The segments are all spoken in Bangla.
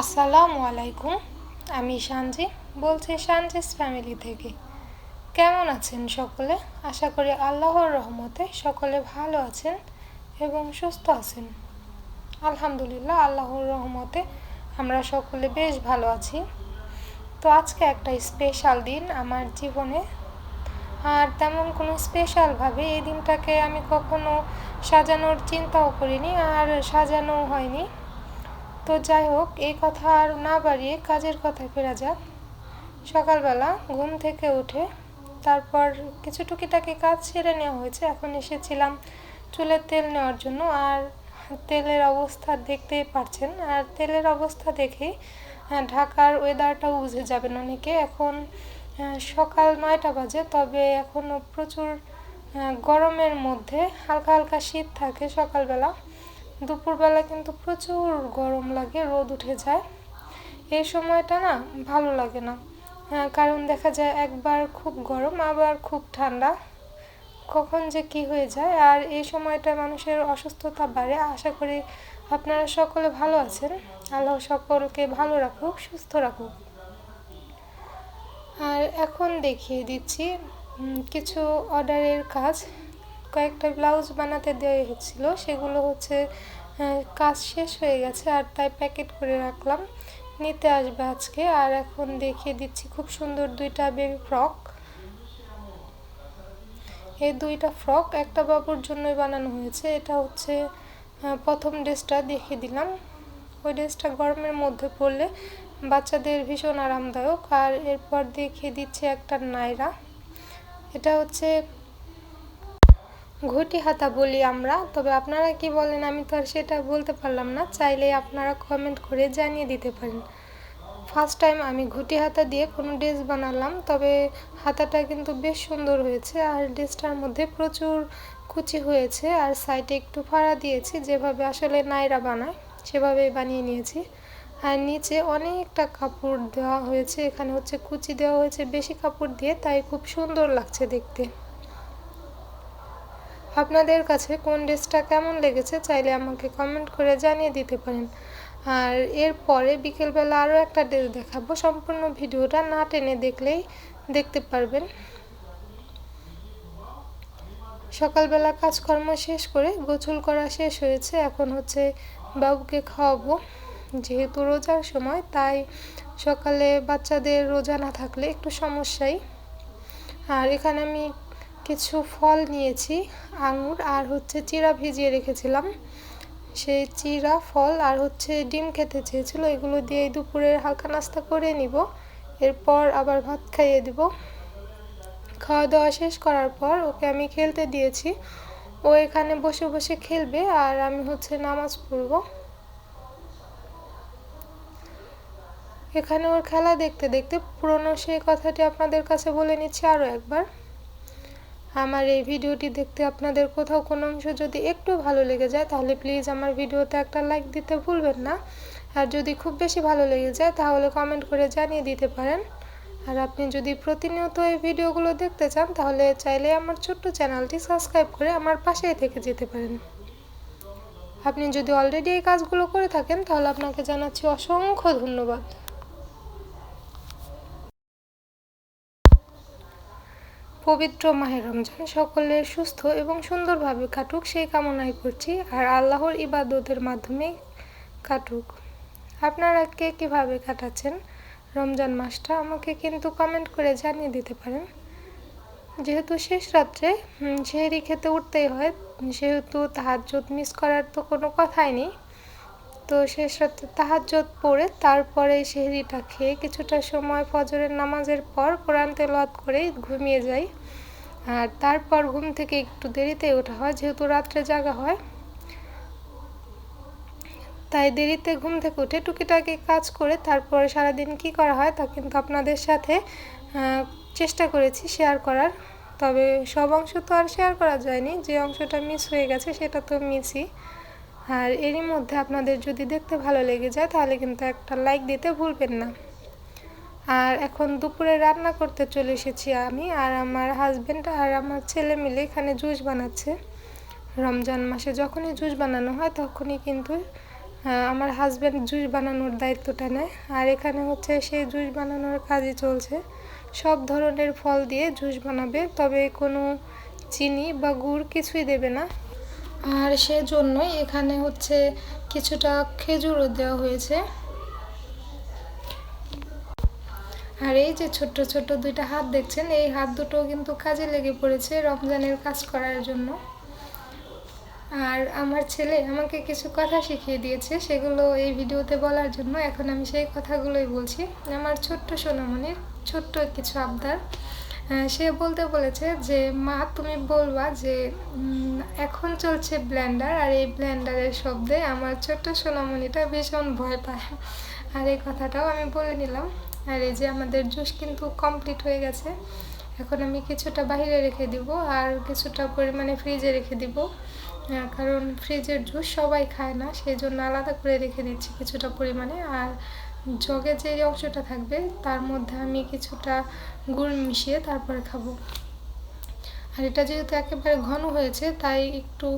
আসসালামু আলাইকুম, আমি সানজি বলছি সানজিস ফ্যামিলি থেকে। কেমন আছেন সকলে? আশা করি আল্লাহর রহমতে সকলে ভালো আছেন এবং সুস্থ আছেন। আলহামদুলিল্লাহ, আল্লাহর রহমতে আমরা সকলে বেশ ভালো আছি। তো আজকে একটা স্পেশাল দিন আমার জীবনে। আর তেমন কোনো স্পেশালভাবে এই দিনটাকে আমি কখনো সাজানোর চিন্তাও করিনি আর সাজানো হয়নি। তো যাই হোক, এই কথা আর না বাড়িয়ে কাজের কথায় ফেরা যাক। সকালবেলা ঘুম থেকে উঠে তারপর কিছু টুকিটাকি কাজ সেরে নেওয়া হয়েছে। এখন এসেছিলাম চুলের তেল নেওয়ার জন্য। আর তেলের অবস্থা দেখতেই পারছেন। আর তেলের অবস্থা দেখেই ঢাকার ওয়েদারটাও বুঝে যাবেন অনেকে। এখন সকাল নয়টা বাজে, তবে এখনও প্রচুর গরমের মধ্যে হালকা হালকা শীত থাকে সকালবেলা। দুপুরবেলা কিন্তু প্রচুর গরম লাগে, রোদ উঠে যায়। এই সময়টা না ভালো লাগে না। কারণ দেখা যায় একবার খুব গরম, আবার খুব ঠান্ডা। কখন যে কি হয়ে যায়। আর এই সময়টা মানুষের অসুস্থতা বাড়ে। আশা করি আপনারা সকলে ভালো আছেন। আল্লাহ সকলকে ভালো রাখুক, সুস্থ রাখুক। আর এখন দেখিয়ে দিচ্ছি কিছু অর্ডারের কাজ। কয়েকটা ব্লাউজ বানাতে দেওয়া হচ্ছিল। সেগুলো হচ্ছে কাজ শেষ হয়ে গেছে আর তাই প্যাকেট করে রাখলাম। নিতে আসবে আজকে। আর এখন দেখিয়ে দিচ্ছি খুব সুন্দর দুইটা বেবি ফ্রক এই দুইটা ফ্রক একটা বাবুর জন্যই বানানো হয়েছে। এটা হচ্ছে প্রথম ড্রেসটা দেখিয়ে দিলাম। ওই ড্রেসটা গরমের মধ্যে পরলে বাচ্চাদের ভীষণ আরামদায়ক। আর এরপর দেখিয়ে দিচ্ছে একটা নাইরা। এটা হচ্ছে ঘটি হাতা বলি আমরা, তবে আপনারা কি বলেন? আমি তো আর সেটা বলতে পারলাম না। চাইলে আপনারা কমেন্ট করে জানিয়ে দিতে পারেন। ফার্স্ট টাইম আমি ঘুটি হাতা দিয়ে কোনো ড্রেস বানালাম, তবে হাতাটা কিন্তু বেশ সুন্দর হয়েছে, আর ড্রেসটার মধ্যে প্রচুর কুচি হয়েছে, আর সাইডে একটু ফাড়া দিয়েছি, যেভাবে আসলে নাইরা বানায়, সেভাবেই বানিয়ে নিয়েছি। আর নিচে অনেকটা কাপড় দেওয়া হয়েছে, এখানে হচ্ছে কুচি দেওয়া হয়েছে, বেশি কাপড় দিয়ে, তাই খুব সুন্দর লাগছে দেখতে। আপনাদের কাছে কোন ড্রেসটা কেমন লেগেছে চাইলে আমাকে কমেন্ট করে জানিয়ে দিতে পারেন। আর এরপরে বিকেলবেলা আরও একটা ড্রেস দেখাবো। সম্পূর্ণ ভিডিওটা না টেনে দেখলেই দেখতে পারবেন। সকালবেলা কাজকর্ম শেষ করে গোছল করা শেষ হয়েছে। এখন হচ্ছে বাবুকে খাওয়াবো। যেহেতু রোজার সময়, তাই সকালে বাচ্চাদের রোজা না থাকলে একটু সমস্যাই। আর এখানে আমি কিছু ফল নিয়েছি, আঙুর আর হচ্ছে চিরা ভিজিয়ে রেখেছিলাম। সেই চিরা ফল আর হচ্ছে ডিম খেতে চেয়েছিল, এগুলো দিয়ে দুপুরের হালকা নাস্তা করে নিব। এরপর আবার ভাত খাইয়ে দিব। খাওয়া দাওয়া শেষ করার পর ওকে আমি খেলতে দিয়েছি। ও এখানে বসে বসে খেলবে আর আমি হচ্ছে নামাজ পড়ব। এখানে ওর খেলা দেখতে দেখতে পুরনো সেই কথাটি আপনাদের কাছে বলে নিচ্ছি আরও একবার। আমার এই ভিডিওটি দেখতে আপনাদের কোথাও কোনো অংশ যদি একটু ভালো লেগে যায়, তাহলে প্লিজ আমার ভিডিওতে একটা লাইক দিতে ভুলবেন না। আর যদি খুব বেশি ভালো লেগে যায়, তাহলে কমেন্ট করে জানিয়ে দিতে পারেন। আর আপনি যদি প্রতিনিয়ত এই ভিডিওগুলো দেখতে চান, তাহলে চাইলে আমার ছোট্ট চ্যানেলটি সাবস্ক্রাইব করে আমার পাশেই থেকে যেতে পারেন। আপনি যদি অলরেডি এই কাজগুলো করে থাকেন, তাহলে আপনাকে জানাচ্ছি অসংখ্য ধন্যবাদ। পবিত্র মাহের রমজান সকলের সুস্থ এবং সুন্দরভাবে কাটুক, সেই কামনাই করছি। আর আল্লাহর ইবাদতের মাধ্যমে কাটুক। আপনারা কে কীভাবে কাটাচ্ছেন রমজান মাসটা আমাকে কিন্তু কমেন্ট করে জানিয়ে দিতে পারেন। যেহেতু শেষ রাত্রে সেহেরি খেতে উঠতেই হয়, সেহেতু তাহাজ্জত মিস করার তো কোনো কথাই নেই। তো শেষ রাত্রে তাহাজ্জত পড়ে তারপরে সেহরিটা খেয়ে কিছুটা সময় ফজরের নামাজের পর কোরআন তেলাওয়াত করে ঘুমিয়ে যাই আর তারপর ঘুম থেকে একটু দেরিতে ওঠা হয়, যেহেতু রাত্রে জাগা হয়। তাই দেরিতে ঘুম থেকে উঠে টুকিটাকি কাজ করে তারপরে সারাদিন কি করা হয় তা কিন্তু আপনাদের সাথে চেষ্টা করেছি শেয়ার করার। তবে সব অংশ তো আর শেয়ার করা যায়নি, যে অংশটা মিস হয়ে গেছে সেটা তো মিসই আর এরই মধ্যে আপনাদের যদি দেখতে ভালো লেগে যায়, তাহলে কিন্তু একটা লাইক দিতে ভুলবেন না। আর এখন দুপুরে রান্না করতে চলে এসেছি আমি আর আমার হাজব্যান্ড আর আমার ছেলে মিলে এখানে জুস বানাচ্ছে। রমজান মাসে যখনই জুস বানানো হয়, তখনই কিন্তু আমার হাজব্যান্ড জুস বানানোর দায়িত্বটা নেয়। আর এখানে হচ্ছে সেই জুস বানানোর কাজই চলছে। সব ধরনের ফল দিয়ে জুস বানাবে, তবে কোনো চিনি বা গুড় কিছুই দেবে না। আর সেজন্যই এখানে হচ্ছে কিছুটা খেজুরও দেওয়া হয়েছে। আর এই যে ছোট্ট ছোট্ট দুইটা হাত দেখছেন, এই হাত দুটো কিন্তু কাজে লেগে পড়েছে রমজানের কাজ করার জন্য। আর আমার ছেলে আমাকে কিছু কথা শিখিয়ে দিয়েছে, সেগুলো এই ভিডিওতে বলার জন্য এখন আমি সেই কথাগুলোই বলছি। আমার ছোট্ট সোনামণির ছোট্ট কিছু আবদার। সে বলতে বলেছে যে, মা, তুমি বলবা যে এখন চলছে ব্ল্যান্ডার আর এই ব্ল্যান্ডারের শব্দে আমার ছোট্ট সোনামণিটা ভীষণ ভয় পায়। আর এই কথাটাও আমি বলে নিলাম। আর এই যে আমাদের জুস কিন্তু কমপ্লিট হয়ে গেছে। এখন আমি কিছুটা বাইরে রেখে দিব আর কিছুটা পরিমাণে ফ্রিজে রেখে দিব। কারণ ফ্রিজের জুস সবাই খায় না সেই জন্য আলাদা করে রেখে দিচ্ছি কিছুটা পরিমাণে। আর জগে যে অংশটা থাকবে, তার মধ্যে আমি কিছুটা গুড় মিশিয়ে তারপরে খাব। আর এটা যেহেতু একেবারে ঘন হয়েছে, তাই একটু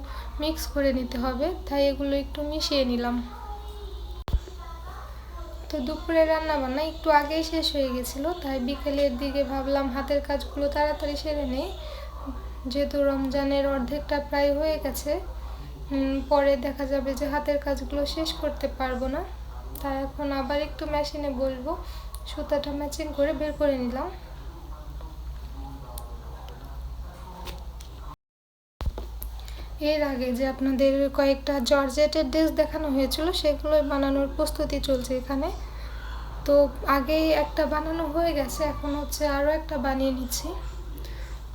মিক্স করে নিতে হবে, তাই এগুলো একটু মিশিয়ে নিলাম। তো দুপুরে রান্না বান্না একটু আগেই শেষ হয়ে গেছিল, তাই বিকেলের দিকে ভাবলাম হাতের কাজগুলো তাড়াতাড়ি সেরে নেই। যেহেতু রমজানের অর্ধেকটা প্রায় হয়ে গেছে পরে দেখা যাবে যে হাতের কাজগুলো শেষ করতে পারব না। তাই এখন আবার একটু মেশিনে বলব। সুতাটা ম্যাচিং করে বের করে নিলাম। এর আগে যে আপনাদের কয়েকটা জর্জেটের ড্রেস দেখানো হয়েছিল, সেগুলোই বানানোর প্রস্তুতি চলছে এখানে। তো আগেই একটা বানানো হয়ে গেছে, এখন হচ্ছে আরও একটা বানিয়ে নিচ্ছি।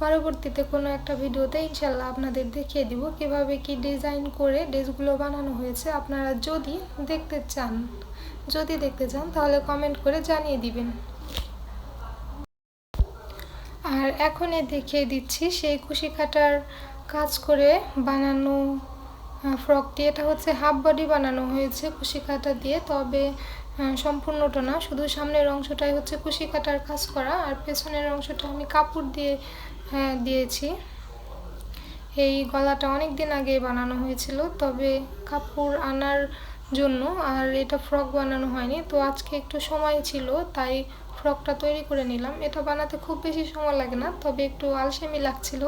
পরবর্তীতে কোনো একটা ভিডিওতে ইনশাল্লাহ আপনাদের দেখিয়ে দিব, কীভাবে কি ডিজাইন করে ড্রেসগুলো বানানো হয়েছে। আপনারা যদি দেখতে চান। যদি দেখতে চান, তাহলে কমেন্ট করে জানিয়ে দিবেন। আর এখনই দেখিয়ে দিচ্ছি সেই কুশি কাটার কাজ করে বানানো ফ্রকটি এটা হচ্ছে হাফ বডি বানানো হয়েছে কুশি কাটা দিয়ে, তবে সম্পূর্ণটা না, শুধু সামনের অংশটাই হচ্ছে কুশি কাটার কাজ করা, আর পেছনের অংশটা আমি কাপড় দিয়ে দিয়েছি। এই গলাটা অনেক দিন আগে বানানো হয়েছিল, তবে কাপড় আনার জন্য, আর এটা ফ্রক বানানো হয়নি। তো আজকে একটু সময় ছিল, তাই ফ্রকটা তৈরি করে নিলাম। এটা বানাতে খুব বেশি সময় লাগে না, তবে একটু আলসেমি লাগছিল,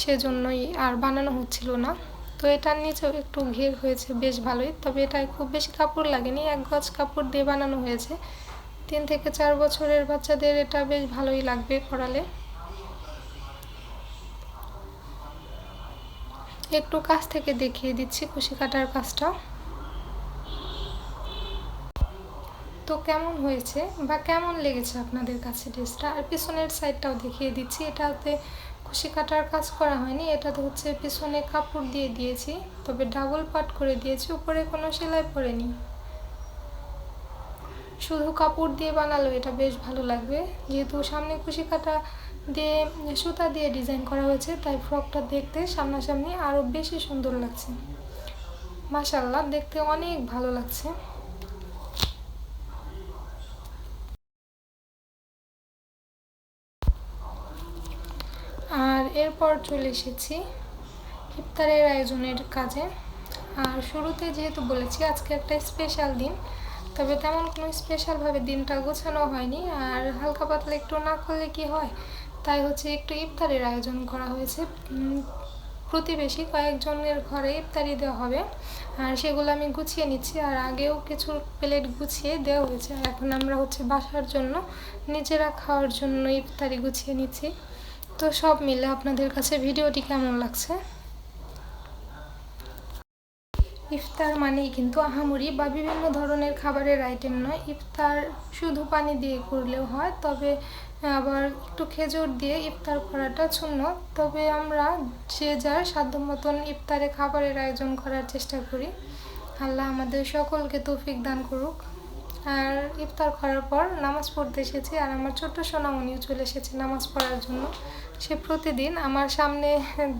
সেজন্যই আর বানানো হচ্ছিল না। তো এটার নিচেও একটু ঘের হয়েছে বেশ ভালোই, তবে এটায় খুব বেশি কাপড় লাগেনি, এক গজ কাপড় দিয়ে বানানো হয়েছে। তিন থেকে চার বছরের বাচ্চাদের এটা বেশ ভালোই লাগবে পরালে একটু কাছ থেকে দেখিয়ে দিচ্ছি, কুশি কাটার কাজটা। তো কেমন হয়েছে বা কেমন লেগেছে আপনাদের কাছে ড্রেসটা? আর পিছনের সাইডটাও দেখিয়ে দিচ্ছি। এটাতে কুশি কাটার কাজ করা হয়নি। এটাতে হচ্ছে পিছনে কাপড় দিয়ে দিয়েছি, তবে ডাবল পাট করে দিয়েছি, উপরে কোনো সেলাই পড়েনি। শুধু কাপড় দিয়ে বানালো, এটা বেশ ভালো লাগবে। যেহেতু সামনে কুশি কাটা দিয়ে সুতা দিয়ে ডিজাইন করা হয়েছে, তাই ফ্রকটা দেখতে সামনাসামনি আরও বেশি সুন্দর লাগছে। মাশাল্লাহ দেখতে অনেক ভালো লাগছে আর এরপর চলে এসেছি ইফতারের আয়োজনের কাজে। আর শুরুতে যেহেতু বলেছি আজকে একটা স্পেশাল দিন, তবে তেমন কোনো স্পেশালভাবে দিনটা গোছানো হয়নি। আর হালকা পাতলা একটু না করলে কি হয়, তাই হচ্ছে একটু ইফতারের আয়োজন করা হয়েছে। প্রতিবেশী কয়েকজনের ঘরে ইফতারি দেওয়া হবে। আর সেগুলো আমি গুছিয়ে নিচ্ছি, আর আগেও কিছু প্লেট গুছিয়ে দেওয়া হয়েছে। আর এখন আমরা হচ্ছে বাসার জন্য নিজেরা খাওয়ার জন্য ইফতারি গুছিয়ে নিচ্ছি। তো সব মিলে আপনাদের কাছে ভিডিওটি কেমন লাগছে? ইফতার মানেই কিন্তু আহামরি বা বিভিন্ন ধরনের খাবারের আইটেম নয়। ইফতার শুধু পানি দিয়ে করলেও হয়, তবে আবার একটু খেজুর দিয়ে ইফতার করাটা শূন্য। তবে আমরা যে যার সাধ্য মতন ইফতারে খাবারের আয়োজন করার চেষ্টা করি। আল্লাহ আমাদের সকলকে তৌফিক দান করুক। আর ইফতার করার পর নামাজ পড়তে এসেছি আর আমার ছোট্ট সোনামণিও চলে এসেছে নামাজ পড়ার জন্য। সে প্রতিদিন আমার সামনে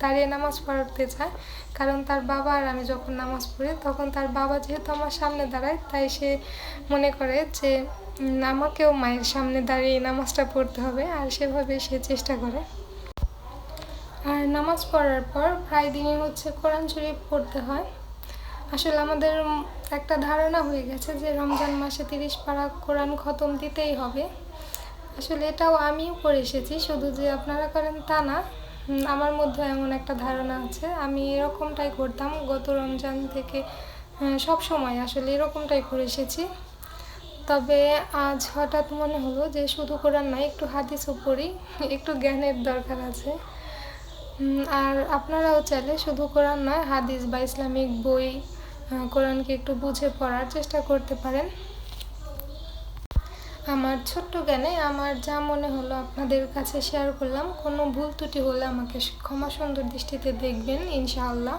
দাঁড়িয়ে নামাজ পড়াতে চায়। কারণ তার বাবা আর আমি যখন নামাজ পড়ি, তখন তার বাবা যেহেতু আমার সামনে দাঁড়ায়, তাই সে মনে করে যে আমাকেও মায়ের সামনে দাঁড়িয়ে নামাজটা পড়তে হবে, আর সেভাবে সে চেষ্টা করে। আর নামাজ পড়ার পর প্রায় দিনই হচ্ছে কোরআন শরীফ পড়তে হয়। আসলে আমাদের একটা ধারণা হয়ে গেছে যে রমজান মাসে তিরিশ পারা কোরআন খতম দিতেই হবে। আসলে এটাও আমিও করে এসেছি, শুধু যে আপনারা করেন তা না। আমার মধ্যে এমন একটা ধারণা আছে। আমি এরকমটাই করতাম গত রমজান থেকে সব সময় আসলে এরকমটাই করে এসেছি। তবে আজ হঠাৎ মনে হলো যে শুধু কোরআন নয়, একটু হাদিসও পড়ি, একটু জ্ঞানের দরকার আছে। আর আপনারাও চাইলে শুধু কোরআন নয়, হাদিস বা ইসলামিক বই কোরআনকে একটু বুঝে পড়ার চেষ্টা করতে পারেন। আমার ছোট্ট জ্ঞানে আমার যা মনে হলো আপনাদের কাছে শেয়ার করলাম। কোনো ভুল ত্রুটি হলে আমাকে ক্ষমা সুন্দর দৃষ্টিতে দেখবেন, ইনশাআল্লাহ।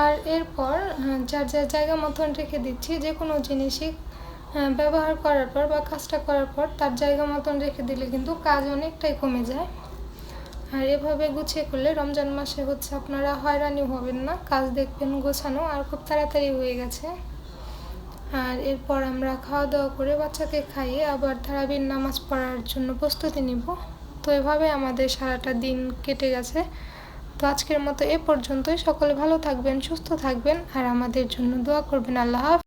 আর এরপর যার যার জায়গা মতন রেখে দিচ্ছি, যে কোনো জিনিসই ব্যবহার করার পর বা কাজটা করার পর তার জায়গা মতন রেখে দিলে কিন্তু কাজ অনেকটাই কমে যায়। আর এভাবে গুছিয়ে করলে রমজান মাসে হচ্ছে আপনারা হয়রানি হবেন না, কাজ দেখবেন গোছানো আর খুব তাড়াতাড়ি হয়ে গেছে। আর এরপর আমরা খাওয়া দাওয়া করে বাচ্চাকে খাইয়ে আবার ধারাবির নামাজ পড়ার জন্য প্রস্তুতি নিব। তো এভাবে আমাদের সারাটা দিন কেটে গেছে। তো আজকের মতো এ পর্যন্তই। সকলে ভালো থাকবেন, সুস্থ থাকবেন আর আমাদের জন্য দোয়া করবেন। আল্লাহ।